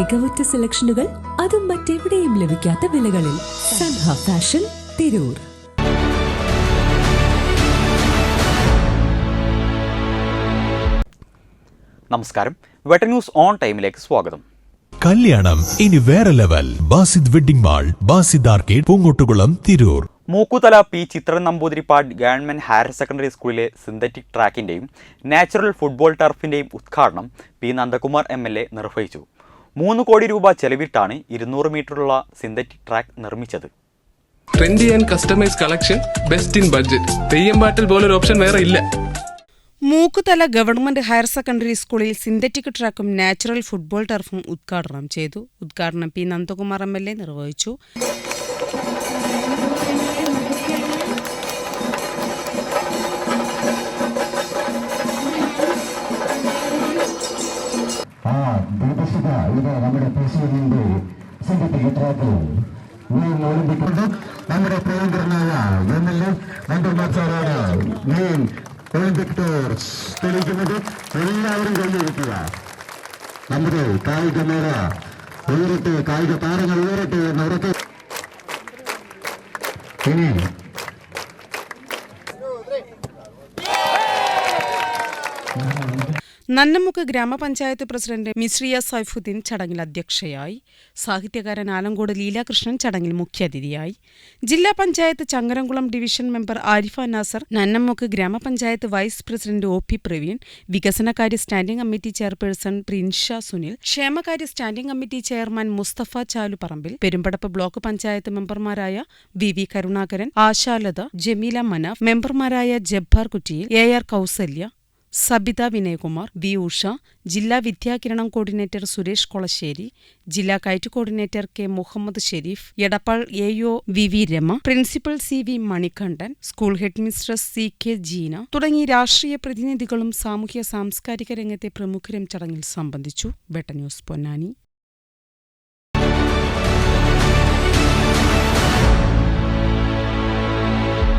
മികവുറ്റ സെലക്ഷനുകൾ അതും മറ്റെവിടെയും ലഭിക്കാത്ത വിലകളിൽ സൻഹ ഫാഷൻ തിരൂർ. നമസ്കാരം. വെട്ട ന്യൂസ് ഓൺ ടൈമിലേക്ക് സ്വാഗതം. കല്യാണം ഇനി വേറെ level. Basid wedding mall Basid arcade Poongottukulam Tirur. Mookkuthala P Chithran Namboothirippad government higher secondary സ്കൂളിലെ സിന്തറ്റിക് ട്രാക്കിന്റെയും നാച്ചുറൽ ഫുട്ബോൾ ടർഫിന്റെയും ഉദ്ഘാടനം P Nandakumar M L A നിർവഹിച്ചു. മൂന്ന് കോടി രൂപ ചെലവിട്ടാണ് ഇരുന്നൂറ് മീറ്ററുള്ള സിന്തറ്റിക് ട്രാക്ക് നിർമ്മിച്ചത്. Trendy and customise collection best in budget Theyyam പാട്ടിൽ പോലൊരു ഓപ്ഷൻ വേറെ ഇല്ല. മൂക്കുതല ഗവൺമെന്റ് ഹയർ സെക്കൻഡറി സ്കൂളിൽ സിന്തറ്റിക് ട്രാക്കും നാച്ചുറൽ ഫുട്ബോൾ ടർഫും ഉദ്ഘാടനം ചെയ്തു. ഉദ്ഘാടനം P Nandakumar M L A നിർവഹിച്ചു. ആ ദീപശിഖ ഇത് നമ്മുടെ പ്രസിഡന്റിന്റെ സിംഗത്തിക്ക് ട്രാക്കിൽ മെയിൻ ഒളിമ്പിക് നമ്മുടെ പ്രിയങ്കരനായ എം എൽ എ മന്ത്രിമാച്ചാറാണ് മെയിൻ ഒളിമ്പിക് ടൂർസ് തെളിയിക്കുന്നത് എല്ലാവരും കൈയൊഴിക്കുക നമ്മുടെ കായിക മേഖ ഉയരട്ടെ കായിക താരങ്ങൾ ഉയരട്ടെ എന്ന് ഉറക്കെ ഇനി നന്നമുക്ക് ഗ്രാമപഞ്ചായത്ത് പ്രസിഡന്റ് മിശ്രിയ സൈഫുദ്ദീൻ ചടങ്ങിൽ അധ്യക്ഷയായി. സാഹിത്യകാരൻ ആലങ്കോട് ലീലാകൃഷ്ണൻ ചടങ്ങിൽ മുഖ്യാതിഥിയായി. ജില്ലാ പഞ്ചായത്ത് ചങ്ങരംകുളം ഡിവിഷൻ മെമ്പർ ആരിഫ നാസർ നന്നമുക്ക് ഗ്രാമപഞ്ചായത്ത് vice president O P Praveen വികസനകാര്യ standing committee chairperson Prinsha Sunil ക്ഷേമകാര്യ standing committee chairman Musthafa Chaluparambil Perumpadappu block panchayat മെമ്പർമാരായ വി വി കരുണാകരൻ ആശാലത ജമീല മനാഫ് മെമ്പർമാരായ Jabbar Kuttiyil A R Kausalya Sabitha Vinayakumar V Usha ജില്ലാ Vidyakiranam coordinator Suresh Kolassery ജില്ലാ KITE coordinator K Muhammad Sherif Edappal A O V V Rama principal C V Manikandan school head mistress C K Jeena തുടങ്ങി രാഷ്ട്രീയ പ്രതിനിധികളും സാമൂഹ്യ സാംസ്കാരിക രംഗത്തെ പ്രമുഖരും ചടങ്ങിൽ സംബന്ധിച്ചു. ബെട്ട ന്യൂസ് പൊന്നാനി.